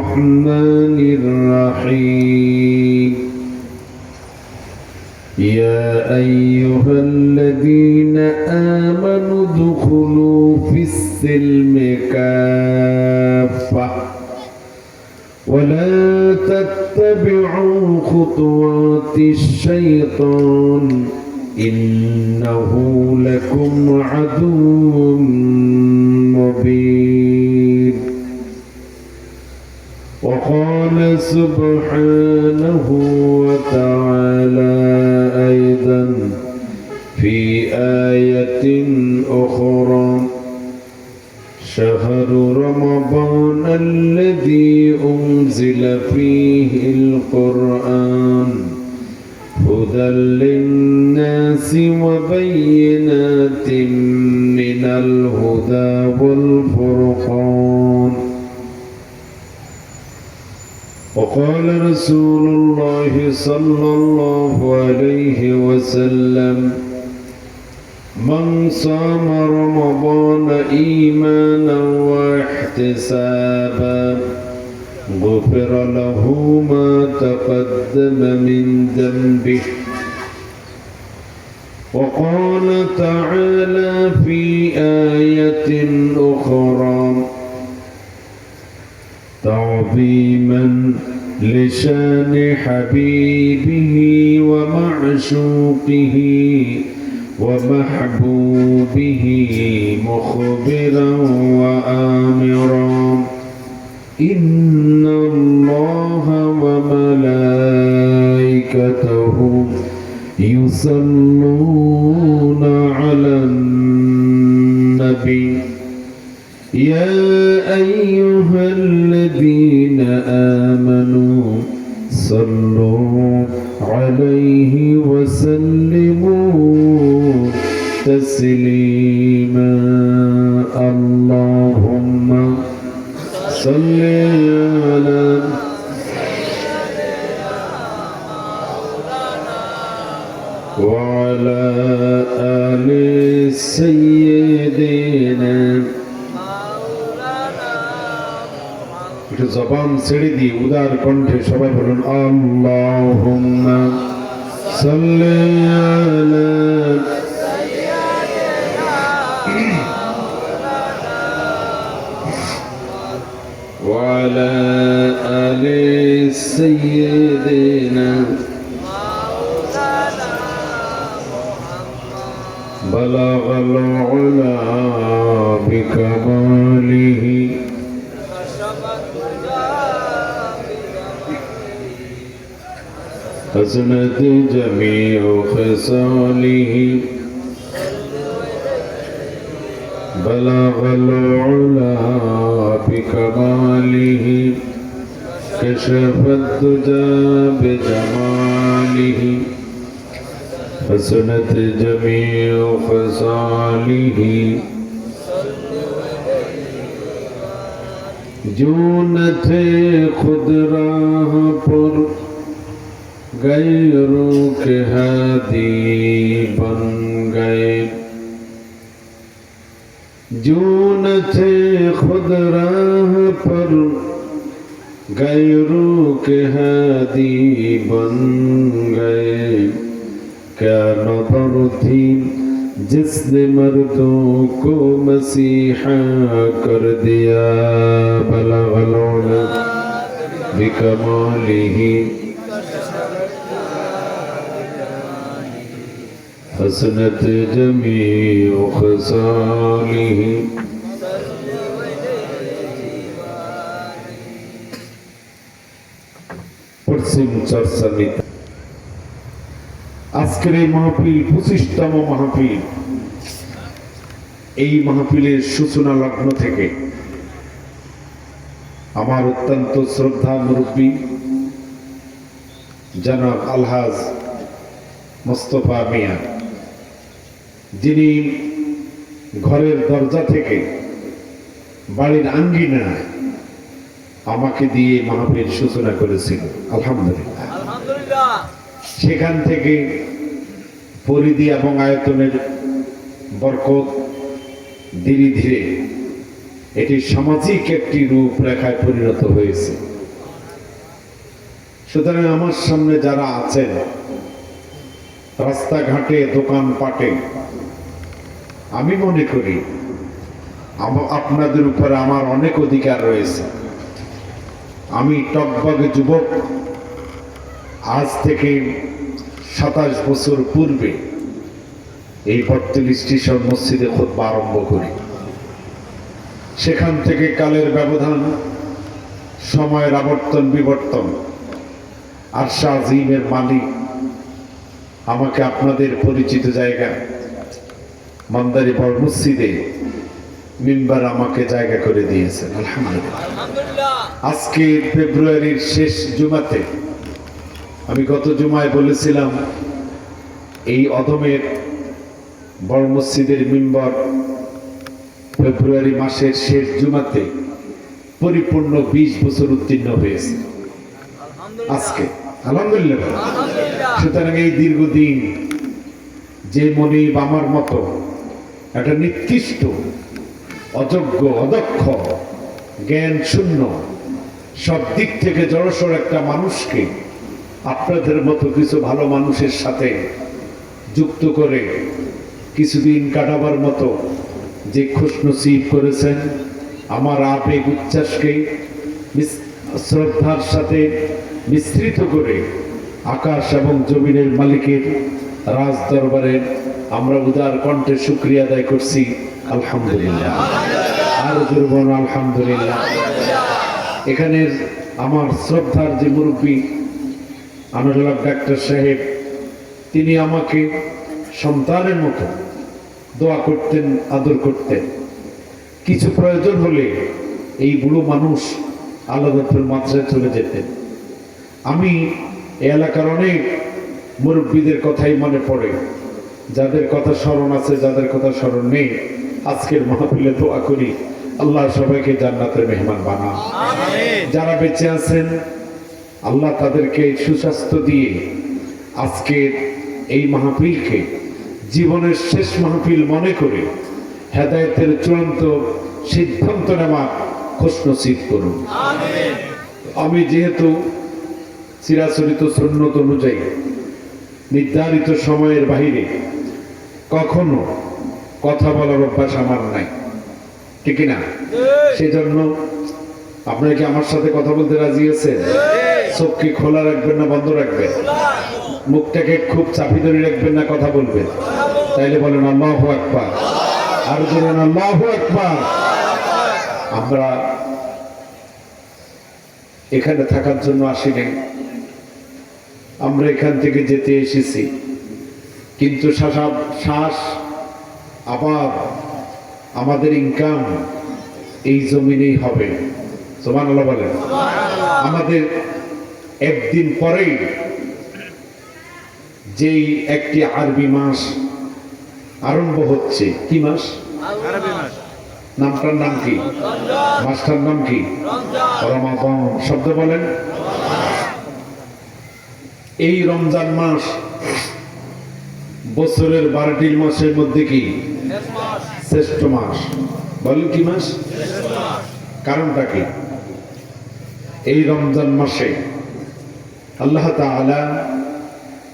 الرحمن الرحيم. يا أيها الذين آمنوا ادخلوا في السلم كافة. ولا تتبعوا خطوات الشيطان. إنه لكم عدو وبينات من الهدى والفرقان. وقال رسول الله صلى الله عليه وسلم من صام رمضان إيمانا واحتسابا غفر له ما تقدم من ذنبه. وقال تعالى في آية أخرى تعظيما لشان حبيبه ومعشوقه ومحبوبه مخبرا وآمرا. إن الله وملائكته يصلون ছেড়ে দিয়ে উদার কণ্ঠে সবাই বলুন আল্লাহুম্মা সাল্লি আলা وعلى آل سيدنا حسنت جميع خصاله بلغ العلا بكماله كشف الدجى بجماله حسنت جميع خصاله جو نہ تھے خود راہ پر غیروں کے ہادی بن گئے۔ جو نہ تھے خود راہ پر غیروں کے ہادی بن گئے۔ کیا نظر تھی جس نے مردوں کو مسیحا کر دیا؟ بلغ العلا بکمالہ حسنت جميع خصاله পশ্চিম চর্চামিতা আজকের এই মাহফিল পঁচিশতম মাহফিল এই মাহফিলের সূচনা লগ্ন থেকে আমার অত্যন্ত শ্রদ্ধা মুরব্বী জনাব আলহাজ মোস্তফা মিয়া যিনি ঘরের দরজা থেকে বাড়ির আঙ্গিনায় আমাকে দিয়ে মাহফিল সূচনা করেছিল। আলহামদুলিল্লাহ। আলহামদুলিল্লাহ। সেখান থেকে পরিধি এবং আয়তনের বরকত ধীরে ধীরে এটি সামাজিক একটি রূপরেখায় পরিণত হয়েছে। সুতরাং আমার সামনে যারা আছেন রাস্তাঘাটে দোকানপাটে আমি মনে করি আপনাদের উপরে আমার অনেক অধিকার রয়েছে। আমি টকবগে যুবক, আজ থেকে সাতাশ বছর পূর্বে এই বর্তলি স্টেশন মসজিদে খুতবা আরম্ভ করি। সেখান থেকে কালের ব্যবধান, সময়ের আবর্তন বিবর্তন, আর শাহিমের মালিক আমাকে আপনাদের পরিচিত জায়গা মান্দারি বড় মসজিদে মিম্বার আমাকে জায়গা করে দিয়েছেন আলহামদুলিল্লাহ। আজকে ফেব্রুয়ারির শেষ জুমাতে আমি গত জুমায় বলেছিলাম এই অদমের বড় মসজিদের মিম্বর ফেব্রুয়ারি মাসের শেষ জুমাতে পরিপূর্ণ বিশ বছর উত্তীর্ণ হয়েছে। আজকে আলহামদুলিল্লাহ। সুতরাং এই দীর্ঘদিন যে মনে আমার মতো একটা নিকৃষ্ট অযোগ্য, অদক্ষ জ্ঞান শূন্য সব দিক থেকে জড়সড় একটা মানুষকে আপনাদের মতো কিছু ভালো মানুষের সাথে যুক্ত করে কিছুদিন কাটাবার মতো যে খুশনসিব করেছেন, আমার আবেগ উচ্ছ্বাসকে শ্রদ্ধার সাথে মিশ্রিত করে আকাশ এবং জমিনের মালিকের রাজ দরবারে আমরা উদার কণ্ঠে শুক্রিয়া আদায় করছি, আলহামদুলিল্লাহ। আর দুর্বন আলহামদুলিল্লাহ। এখানের আমার শ্রদ্ধার যে মুরব্বী আনুরুল্লাহ ডাক্তার সাহেব, তিনি আমাকে সন্তানের মতো দোয়া করতেন, আদর করতেন। কিছু প্রয়োজন হলে এই বুড়ো মানুষ আলাদাপুর মাত্রায় চলে যেতেন। আমি এলাকার অনেক মুরব্বীদের কথাই মনে পড়ে। যাদের কথা স্মরণ আছে যাদের কথা স্মরণ নেই আজকের মাহফিলে দোয়া করি আল্লাহ সবাইকে জান্নাতের মেহমান বানান। যারা বেঁচে আছেন আল্লাহ তাদেরকে সুস্বাস্থ্য দিয়ে আজকের এই মাহফিলকে জীবনের শেষ মাহফিল মনে করে হেদায়তের চূড়ান্ত সিদ্ধান্ত নেওয়ার খোশনসিব করুন। আমি যেহেতু চিরাচরিত সন্ন্যত অনুযায়ী নির্ধারিত সময়ের বাহিরে কখনো কথা বলার অভ্যাস আমার নাই। ঠিক না সেজন্য আপনারা কি আমার সাথে কথা বলতে রাজি আছেন? চোখ কি খোলা রাখবেন না বন্ধ রাখবেন? মুখটাকে খুব চাপি ধরে রাখবেন না কথা বলবেন? তাইলে বলেন আল্লাহ আকবার। আর বলেন আল্লাহ আকবার। আমরা এখানে থাকার জন্য আসিনি। আমরা এখান থেকে যেতে এসেছি। কিন্তু শ্বাসা- শ্বাস আবার আমাদের ইনকাম এই জমিনেই হবে। সোমান আল্লাহ বলেন আমাদের একদিন পরেই যেই একটি আরবি মাস আরম্ভ হচ্ছে কি মাস? নামটার নাম কি? মাসটার নাম কি? রমাদান শব্দ বলেন। এই রমজান মাস বছরের বারোটি মাসের মধ্যে কি? শ্রেষ্ঠ মাস। বলেন কি মাস? কারণটা কি? এই রমজান মাসে আল্লাহ তাআলা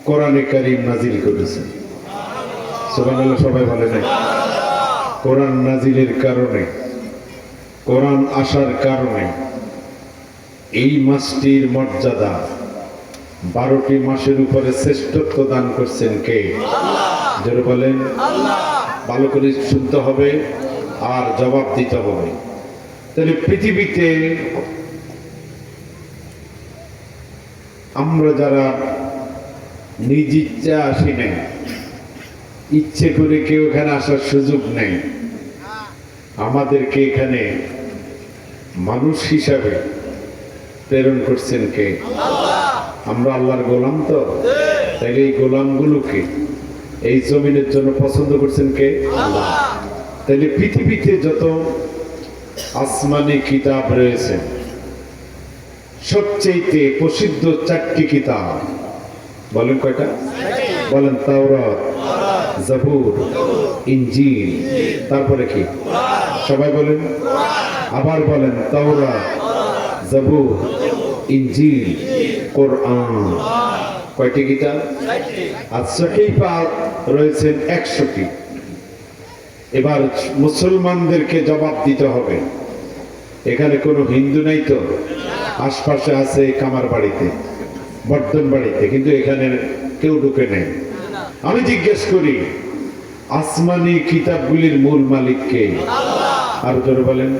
কোরআনে কারীম নাজিল করেছেন। সুবহানাল্লাহ, সবাই বলে নাই কোরআন নাজিলের কারণে, কোরআন আসার কারণে এই মাসটির মর্যাদা বারোটি মাসের উপরে শ্রেষ্ঠত্ব দান করছেন কে? যারা বলেন, ভালো করে শুনতে হবে আর জবাব দিতে হবে। তাহলে পৃথিবীতে আমরা যারা নিজ ইচ্ছা আসি নাই, ইচ্ছে করে কেউ এখানে আসার সুযোগ নেই, আমাদেরকে এখানে মানুষ হিসাবে প্রেরণ করছেন কে? আমরা আল্লাহর গোলাম তো? তাইলে এই গোলামগুলোকে এই জমিনের জন্য পছন্দ করছেন কে? তাইলে পৃথিবীতে যত আসমানি কিতাব রয়েছে সবচেয়ে প্রসিদ্ধ চারটি কিতাব বলেন কয়টা? বলেন তাওরাত জাবুর ইঞ্জিল তারপরে কি? সবাই বলেন? আবার বলেন তাওরা জাবুর ইঞ্জিল কয়টি কিতাব? আর সহিফা রয়েছেন একশোটি। এবার মুসলমানদেরকে জবাব দিতে হবে। এখানে কোনো হিন্দু নাই তো? আশপাশে আছে কামার বাড়িতে, বর্ধন বাড়িতে, কিন্তু এখানে কেউ ঢুকে নেই। আমি জিজ্ঞেস করি, আসমানি কিতাবগুলির মূল মালিককে আর জোরে বলেন।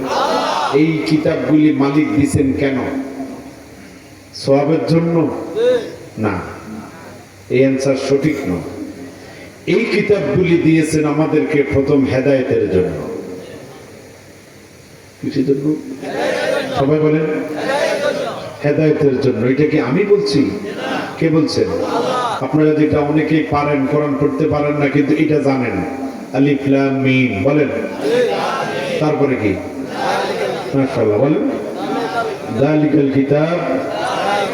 এই কিতাবগুলি মালিক দিছেন কেন? সবের জন্য? না। এই অ্যান্সার সঠিক নয়। এই কিতাবগুলি দিয়েছেন আমাদেরকে প্রথম হেদায়েতের জন্য। সবাই বলেন। হেদায়েতের জন্য। এটা কি আমি বলছি? কে বলছেন? আপনারা যেটা অনেকেই পারেন, কোরআন পড়তে পারেন না, কিন্তু এটা জানেন। আলিফ, লাম, মিম, বলেন। তারপরে কি? মাশাআল্লাহ, বলেন। যালিকাল কিতাব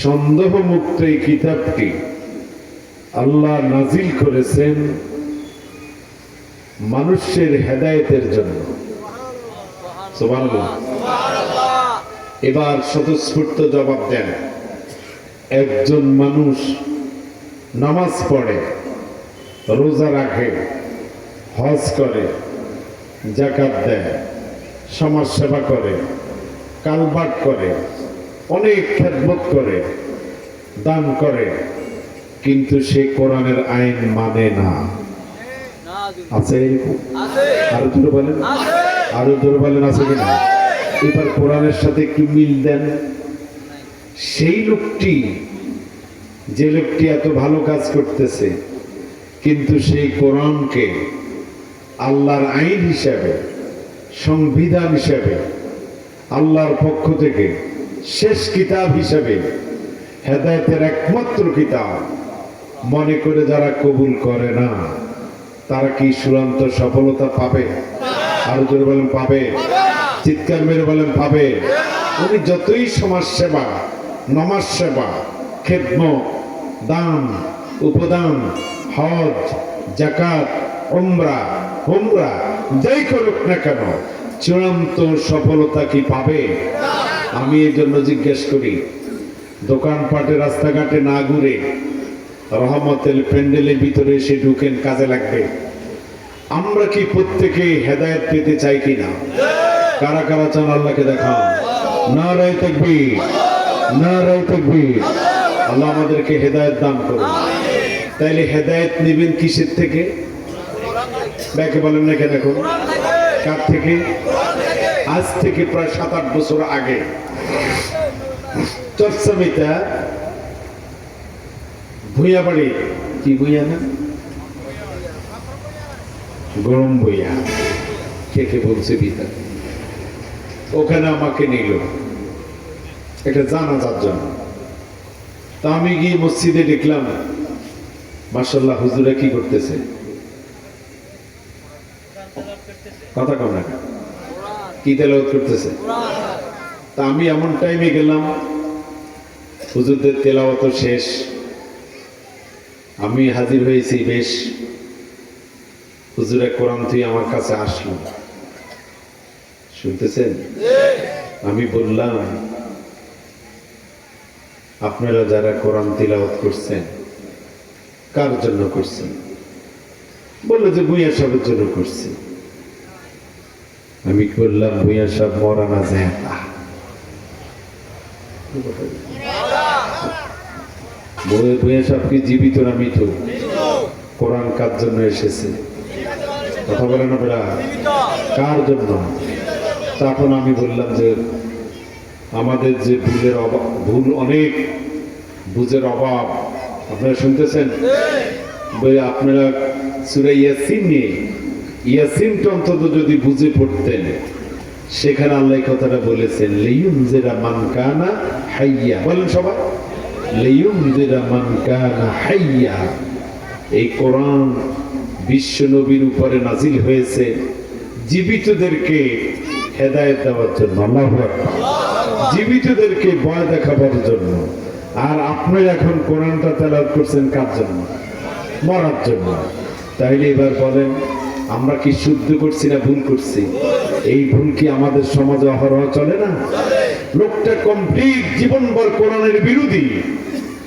সন্দেহ মুক্ত এই কিতাবটি আল্লাহ নাজিল করেছেন মানুষের হেদায়েতের জন্য। এবার স্বতঃস্ফূর্ত জবাব দেন। একজন মানুষ নামাজ পড়ে, রোজা রাখে, হজ করে জাকাত দেয় সমাজ সেবা করে, কালবাট করে অনেক খেদমত করে দান করে কিন্তু সে কোরআনের আইন মানে না। আছে? আরও দূরে বলেন। আরও দূরে বলেন আছে কিনা? এবার কোরআনের সাথে একটু মিল দেন। সেই লোকটি যে লোকটি এত ভালো কাজ করতেছে কিন্তু সেই কোরআনকে আল্লাহর আইন হিসাবে সংবিধান হিসাবে আল্লাহর পক্ষ থেকে শেষ কিতাব হিসেবে হেদায়তের একমাত্র কিতাব। মনে করে যারা কবুল করে না, তারা কি চূড়ান্ত সফলতা পাবে? আরও জোরে বলেন, পাবে। চিৎকার মেরে বলেন, পাবে। উনি যতই সমাজ সেবা, নমাজ সেবা, খেদমত, দান, উপদান, হজ জাকাত উমরা, হুমরা, যাই করুক না কেন, চূড়ান্ত সফলতা কি পাবে? আমি এই জন্য জিজ্ঞেস করি, দোকানপাটে, রাস্তাঘাটে না ঘুরে রহমতের প্যান্ডেলের ভিতরে এসে ঢুকেন, কাজে লাগবে। আমরা কি প্রত্যেকে হেদায়েত পেতে চাই কিনা? কারা কারা চান আল্লাহকে দেখান না রায় থাকবি না রায় থাকবি আল্লাহ আমাদেরকে হেদায়ত দান করুন। তাইলে হেদায়ত নেবেন কিসের থেকে? ব্যাকে বলেন না কেন এখন? কার থেকে? আজ থেকে প্রায় সাত আট বছর আগে চর্চামিতা ভুইয়া বাড়ি কি ভুইয়া না? গরম ভুইয়া। কে কে বলছে পিতা? ওখানে আমাকে নিল। এটা জানাজার জন্য। তা আমি গিয়ে মসজিদে দেখলাম মাসাল্লাহ হুজুরা কি করতেছে? কথা কম না কি তেলাওয়াত করতেছে? তা আমি এমন টাইমে গেলাম, হুজুরদের তেলাওয়াত শেষ। আমি হাজির হয়েছি, বেশ। হুজুরে কোরআন তুই আমার কাছে আসলো। শুনতেছেন? আমি বললাম, আপনারা যারা কোরআন তিলাওয়াত করছেন, কার জন্য করছেন? বলল যে ভুইয়া সাহেবের জন্য করছি। আমি বললাম ভুইয়া সাহেব মরা না। যায় ভুইয়া সাহেব কি জীবিত না মৃত? কোরআন কার জন্য এসেছে? কথা বলে না বেড়া? কার জন্য? তখন আমি বললাম যে, আমাদের যে ভুলের অভাব ভুল অনেক বুঝের অভাব। আপনারা শুনতেছেন? আপনারা সুরে ইয়াসিন নিয়ে ইয়াসিনটা অন্তত যদি বুঝে পড়তেন, সেখানে আল্লাহ কথাটা বলেছেন লিউম জেরা মান কানা হাইয়া। বলেন সবাই লিউম জেরা মান কানা হাইয়া। এই কোরআন বিশ্ব নবীর উপরে নাজিল হয়েছে জীবিতদেরকে হেদায়েত দেওয়ার জন্য, আল্লাহু। জীবিতদেরকে ভয় দেখাবার জন্য। আর আপনি এখন কোরআনটা তেলাওয়াত করছেন কার জন্য? মরার জন্য। তাইলে এবার বলেন আমরা কি শুদ্ধ করছি না ভুল করছি? এই ভুল কি আমাদের সমাজে অহরহ চলে না? লোকটা কমপ্লিট জীবনভর কোরআনের বিরোধী।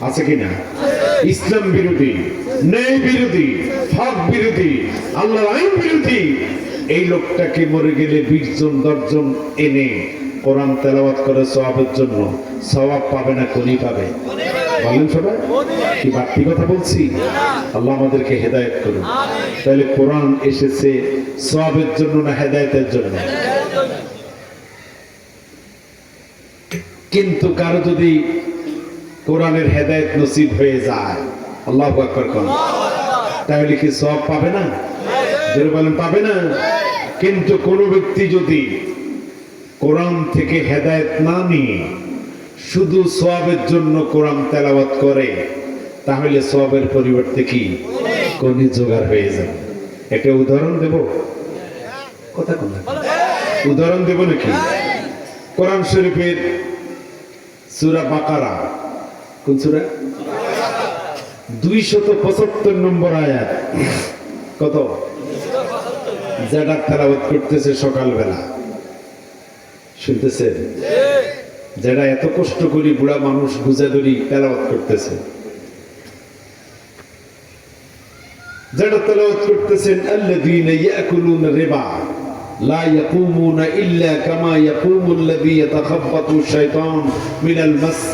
আছে কিনা ইসলাম বিরোধী, ন্যায় বিরোধী, হক বিরোধী, আল্লাহর আইন বিরোধী। এই লোকটাকে মরে গেলে বিশ জন দশজন এনে কোরআন তেলাওয়াত করে সওয়াবের জন্য। সওয়াব পাবে না কোনি পাবে। বলেন সবাই, কি বাড়তি কথা বলছি? আল্লাহ আমাদেরকে হেদায়েত করুন তাহলে কোরআন এসেছে সওয়াবের জন্য না হেদায়েতের জন্য? কিন্তু কারও যদি কোরআনের হেদায়েত নসিব হয়ে যায়, আল্লাহ তাহলে কি সব পাবে না? বলেন, পাবে না? কিন্তু কোন ব্যক্তি যদি কোরআন থেকে হেদায়েত না নিয়ে শুধু সবের জন্য কোরআন তেলাওয়াত করে, তাহলে সবের পরিবর্তে কি? কোনি জোগাড় হয়ে যাবে। একটা উদাহরণ দেব? কথা কোন উদাহরণ দেব নাকি? কোরআন শরীফের সুরা বাকারা। কোন সুরা? দুইশত পঁচাত্তর নম্বর আয়াত। কত? যেটা তেলাওয়াত করতেছে সকালবেলা। শুনতেছেন? যারা এত কষ্ট করি বুড়া মানুষ গুজা ধরি তেলাওয়াত করতেছে। যারা তেলাওয়াত করতেছেন আল্লাযীনা ইয়াকুলুনা রিবা লা ইয়াকুমুনা ইল্লা কামা ইয়াকুমু আল্লাযী ইয়াতাখাব্বাতু শাইতান মিনাল মাস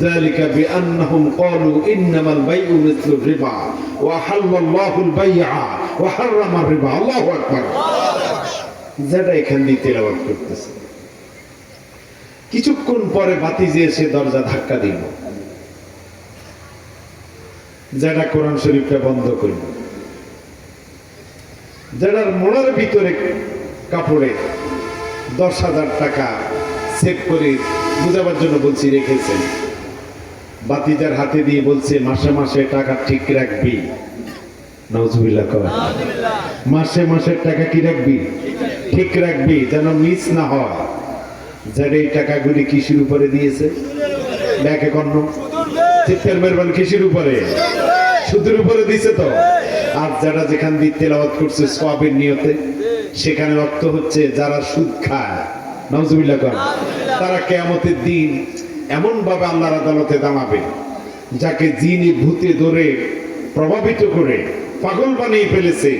ذلك بأنهم قالوا إنما البيع مثل الربا وأحل الله البيع وحرم الربا الله أكبر যারা এখান দিয়ে তেলাওয়াত করতেছে কিছুক্ষণ পরে বাতিজে এসে দরজা ধাক্কা দিল যারা কোরআন শরীফটা বন্ধ করল যারার মোড়ার ভিতরে কাপড়ে দশ হাজার টাকা সেভ করে বুঝাবার জন্য বলছি রেখেছেন। বাতিজার হাতে দিয়ে বলছে মাসে মাসে টাকা ঠিক রাখবি। নজুবিল্লা কর মাসে মাসের টাকা কি রাখবি? ঠিক রাখবি যেন মিস না হয়। যারা এই টাকাগুলি কৃষির উপরে দিয়েছে? ব্যাকে কর্ণ চিত্তের মেরবান কৃষির উপরে? সুদের উপরে দিছে তো। আর যারা যেখান দিয়ে তেলাওয়াত করছে সবের নিয়তে সেখানে অর্থ হচ্ছে যারা সুদ খায়। নজুবিল্লা কর। তারা কেয়ামতের দিন এমন ভাবে আল্লাহর আদালতে দাঁড়াবে যাকে জিনি ভূতে ধরে প্রভাবিত করে পাগল বানিয়ে ফেলেছে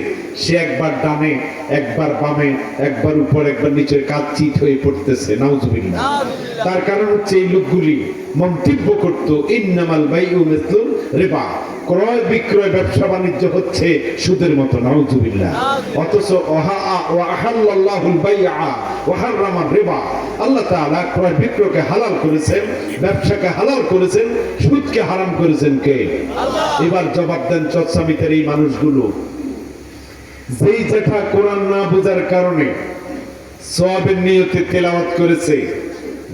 সে একবার ডানে একবার বামে একবার উপর একবার নিচে কাজ চিত হয়ে পড়তেছে। নাউজুবিল্লাহ। তার কারণ হচ্ছে এই লোকগুলি মন্তব্য করত ইন্নামাল বাইউ মিসলুল রিবা। ক্রয় বিক্রয় ব্যবসা বাণিজ্য হচ্ছে সুদের মতো অথচ আল্লাহ করেছেন হারাম করেছেন কে? এবার জবাব দেন এই মানুষগুলো। যেই না বোঝার কারণে তেলাওয়াত করেছে,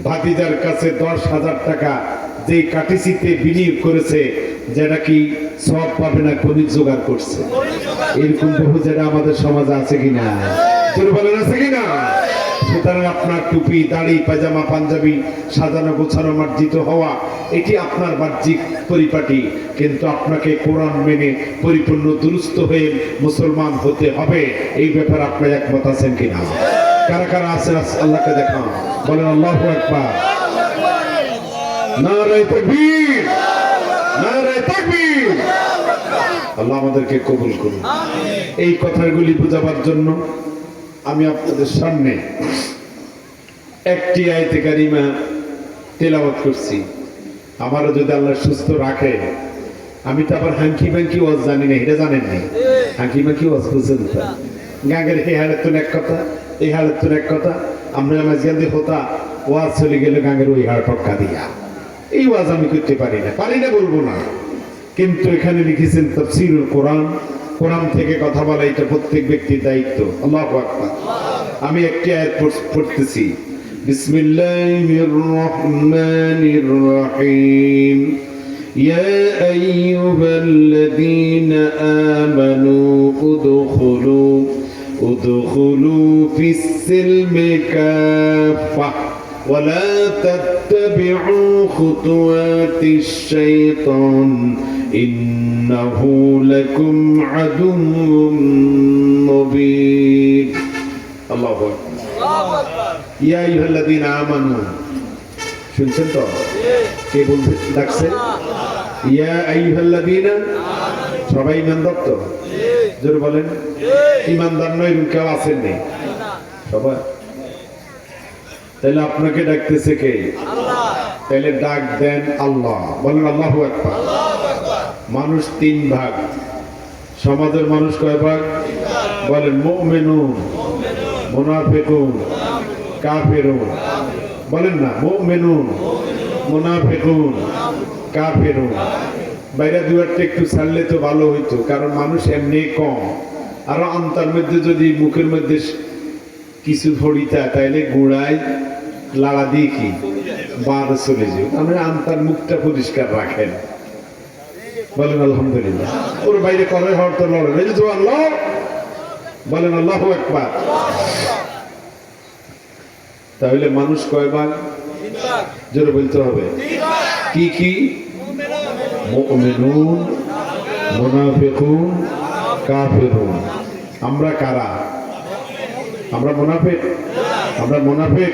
ভাতিজার কাছে দশ হাজার টাকা যে কাটিসিতে বিনিয়োগ করেছে যেটা কি সব পাবে না, খনিজ জোগাড় করছে। এরকম বহু যেটা আমাদের সমাজে আছে কিনা? তোর বলেন, আছে কিনা? সুতরাং আপনার টুপি, দাড়ি পাজামা পাঞ্জাবি সাজানো, গোছানো, মার্জিত হওয়া, এটি আপনার বাহ্যিক পরিপাটি। কিন্তু আপনাকে কোরআন মেনে পরিপূর্ণ দুরুস্ত হয়ে মুসলমান হতে হবে। এই ব্যাপারে আপনার একমত আছেন কিনা? কারা কারা আছেন আল্লাহকে দেখান বলেন, আল্লাহ একবার নারায় তাকবীর। নারায় আল্লাহ আমাদেরকে কবুল করুন। এই কথাগুলি বোঝাবার জন্য আমি আপনাদের সামনে একটি আয়তে কারিমা তেলাওয়াত করছি। আমারও যদি আল্লাহ সুস্থ রাখে, আমি তো আবার হাঙ্কি বাঙ্কি ওয়াজ জানি না, এটা জানেন না হাঙ্কি বাঙ্কি ওয়াজ বুঝছেন তো? গাঙ্গের এই হালের তো এক কথা, এই হালের তো এক কথা, আমরা আমার জিয়াদি হতা, ওয়াজ চলে গেলে গাঙ্গের ওই হাড় টক্কা দিয়া। এই ওয়াজ আমি করতে পারি না পারি না বলব না। কিন্তু এখানে লিখেছেন তফসিরুল কোরআন কোরআন থেকে কথা বলা এটা প্রত্যেক ব্যক্তির দায়িত্ব আল্লাহু আকবার আমি একটি আয়াত পড়- পড়তেছি বিসমিল্লাহির রহমানির রহিম يا أيها الذين آمنوا ادخلوا ادخلوا في السلم كافة ولا تتبعوا خطوات الشيطان إنه لكم عدو مبين الله أكبر يا أيها الذين آمنوا শুনছেন তো কে বলতে ডাকছে ইয়া আইয়ুহাল্লাযীনা সবাই ইমানদার তো জোরে বলেন ইমানদার নয় এরকম কেউ আছেন নেই সবাই তাহলে আপনাকে ডাকতেছে কে? তাহলে ডাক দেন আল্লাহ। বলেন আল্লাহু মানুষ তিন ভাগ। সমাজের মানুষ কয় ভাগ? বলেন মুমিনুন, মুনাফিকুন, কাফিরুন। বলেন না, মুমিনুন, মুনাফিকুন, কাফিরুন। বাইরে দুয়ারটা একটু ছাড়লে তো ভালো হইতো, কারণ মানুষ এমনি কম। আরও আন্তার মধ্যে যদি মুখের মধ্যে কিছু ধরিতা তাইলে গোড়ায় লাড়া দিয়ে কি বার চলে যাবে আপনি আন্তার মুখটা পরিষ্কার রাখেন। বলেন, আলহামদুলিল্লাহ। ওর বাইরে করে হওয়ার তো লড়েন এই যে জোয়ান লড় বলেন, আল্লাহ একবার তাহলে মানুষ কয় ভাগ? জোরে বলতে হবে। কি কি? মুমিনুন, মুনাফিকুন, কাফিরুন। আমরা কারা? আমরা মুনাফিক? আমরা মুনাফিক?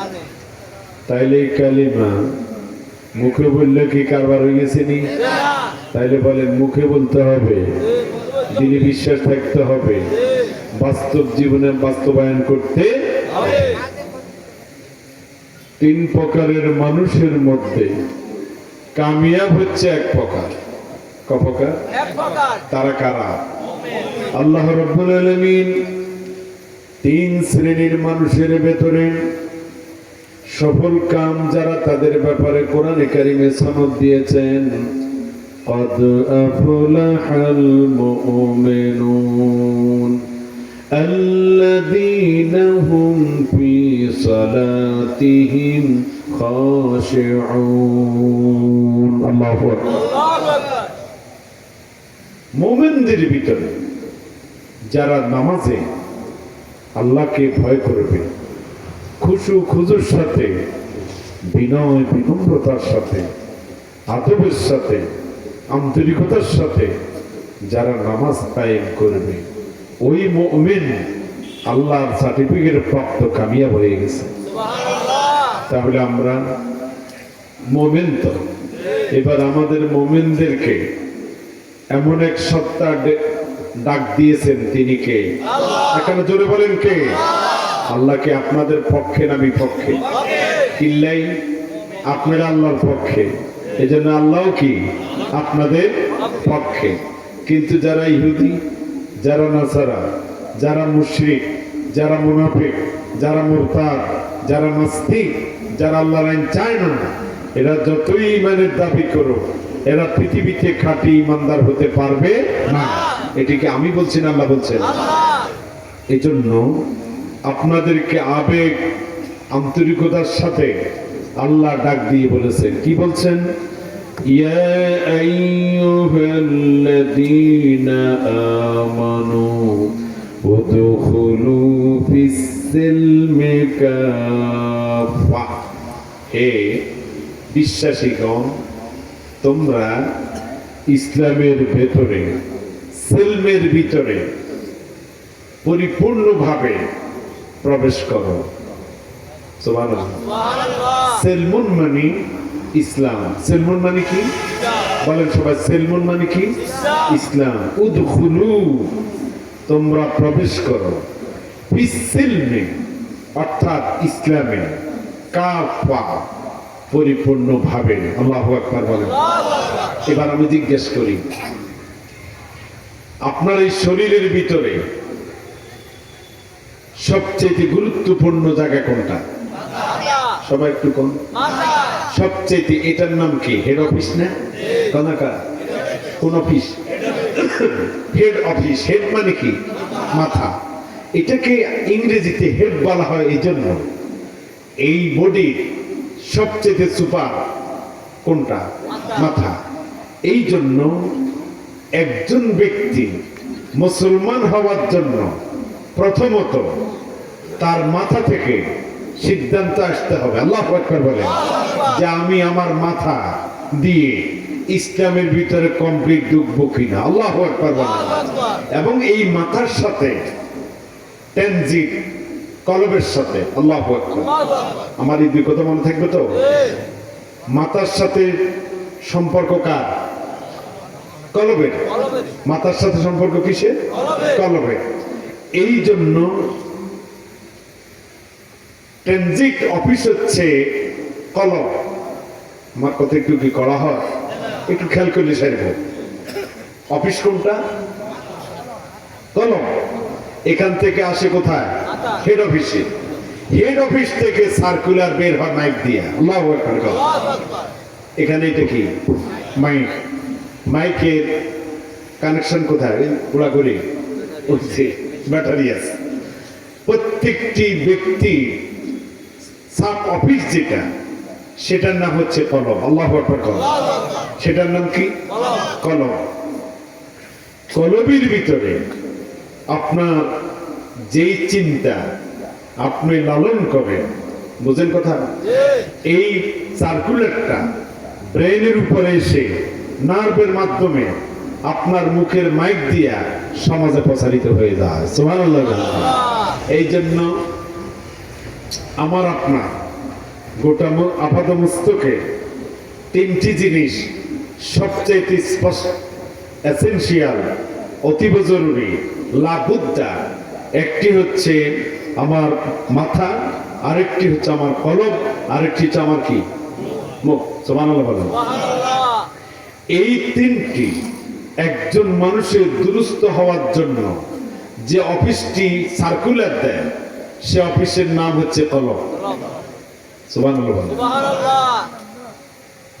তাইলে কালিমা মুখে বললে কি কারবার হয়ে গেছে নি? তাইলে বলেন মুখে বলতে হবে দিনে বিশ্বাস থাকতে হবে বাস্তব জীবনে বাস্তবায়ন করতে তিন প্রকারের মানুষের মধ্যে কামিয়াব হচ্ছে এক প্রকার। ক প্রকার। তারা কারা? আল্লাহ রব্বুল আলামিন তিন শ্রেণির মানুষের ভেতরে সফল কাম যারা তাদের ব্যাপারে কোরআনে কারিমে সনদ দিয়েছেন قد أفلح المؤمنون الذين هم في صلاتهم خاشعون الله أكبر মোমেনদের ভিতরে যারা নামাজে আল্লাহকে ভয় করবে খুশু খুজুর সাথে বিনয় বিনম্রতার সাথে আদবের সাথে আন্তরিকতার সাথে যারা নামাজ কায়েম করবে ওই মোমেন আল্লাহর সার্টিফিকেট প্রাপ্ত কামিয়াব হয়ে গেছে। তাহলে আমরা মোমেন তো। এবার আমাদের মোমেনদেরকে এমন এক সত্তা ডাক দিয়েছেন তিনি কে? এখানে জোরে বলেন কে? আল্লাহকে আপনাদের পক্ষে না বিপক্ষে? কিল্লাই আপনারা আল্লাহর পক্ষে। এই জন্য আল্লাহ কি? আপনাদের পক্ষে। কিন্তু যারা ইহুদি, যারা নাসারা, যারা মুশরিক, যারা মুনাফিক, যারা মুরতাদ, যারা নাস্তিক, যারা আল্লাহর আইন চায় না, এরা যতই ইমানের দাবি করো এরা পৃথিবীতে খাঁটি ইমানদার হতে পারবে না। এটিকে আমি বলছি না আল্লাহ বলছেন। এই জন্য আপনাদেরকে আবেগ, আন্তরিকতার সাথে আল্লাহ ডাক দিয়ে বলেছেন। কি বলছেন? ফিস-সিলমি কাফা হে বিশ্বাসীগণ, তোমরা ইসলামের ভেতরে, সিলমের ভিতরে, পরিপূর্ণভাবে প্রবেশ করো। সেলমুন মানে ইসলাম। সেলমুন মানে কি? বলেন সবাই, সেলমুন মানে কি? ইসলাম। উদখুলু, তোমরা প্রবেশ করো। ফিসিলমে অর্থাৎ ইসলামে কাফা, পরিপূর্ণভাবে। আল্লাহ বলেন। এবার আমি জিজ্ঞেস করি, আপনার এই শরীরের ভিতরে সবচেয়ে গুরুত্বপূর্ণ জায়গা কোনটা? সবাই একটু কম সবচেয়ে, এটার নাম কি? হেড অফিস না? কনাকা কোন অফিস হেড অফিস হেড মানে কি? মাথা। এটাকে ইংরেজিতে হেড বলা হয় এই জন্য এই বডির সবচেয়ে সুপার কোনটা? মাথা। এই জন্য একজন ব্যক্তি মুসলমান হওয়ার জন্য প্রথমত তার মাথা থেকে সিদ্ধান্ত আসতে হবে। আল্লাহ আকবার বলেন যে আমি আমার মাথা দিয়ে ইসলামের ভিতরে কমপ্লিট ঢুকবো কিনা। আল্লাহ আকবার বলেন। এবং এই মাথার সাথে টেনজিট কলবের সাথে আল্লাহ আকবার। আমার এই দুই কথা মনে থাকবে তো? মাথার সাথে সম্পর্ক কার? কলবের। মাথার সাথে সম্পর্ক কিসের? কলবের। এই জন্য ট্রানজিট অফিস হচ্ছে কলম। আমার কথা একটু কি করা হয়? একটু খেয়াল করলে সারিব। অফিস কোনটা? কলম। এখান থেকে আসে কোথায়? হেড অফিসে। হেড অফিস থেকে সার্কুলার বের হয় মাইক দিয়া। আল্লাহ এখানে এটা কি? মাইক। মাইকের কানেকশন কোথায়? ঘোরাঘুরি হচ্ছে ব্যাটারি আছে প্রত্যেকটি ব্যক্তি সাব অফিস যেটা, সেটার নাম হচ্ছে কলম। আল্লাহ সেটার নাম কি? কলম। কলমের ভিতরে আপনার যেই চিন্তা আপনি লালন করেন, বুঝেন কথা? এই সার্কুলারটা ব্রেনের উপরে এসে নার্ভের মাধ্যমে আপনার মুখের মাইক দিয়া সমাজে প্রচারিত হয়ে যায়। সুবহানাল্লাহ। এই জন্য আমার আপনার গোটা আপাত মস্তকে তিনটি জিনিস সবচেয়ে স্পষ্ট এসেনশিয়াল অতীব জরুরি লাভুদ্দা একটি হচ্ছে আমার মাথা আরেকটি হচ্ছে আমার কলম আরেকটি হচ্ছে আমার কি? মুখ। সুবহানাল্লাহ। এই তিনটি একজন মানুষের দুরুস্ত হওয়ার জন্য যে অফিসটি সার্কুলার দেয় সে অফিসের নাম হচ্ছে কলম।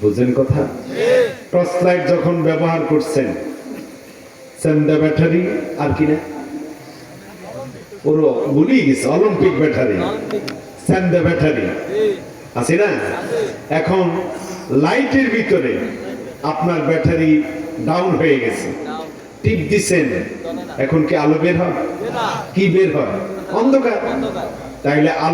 বুঝেন কথা? টর্চ লাইট যখন ব্যবহার করছেন সেন্ডা ব্যাটারি আর কি না? ওর ভুলি গেছে অলিম্পিক ব্যাটারি স্যান্ডা ব্যাটারি আছে না? এখন লাইটের ভিতরে আপনার ব্যাটারি ডাউন হয়ে গেছে। টিপ দিছেন এখন কি আলো বের হয়? কি বের হয়? অন্ধকার। তাইলে আলো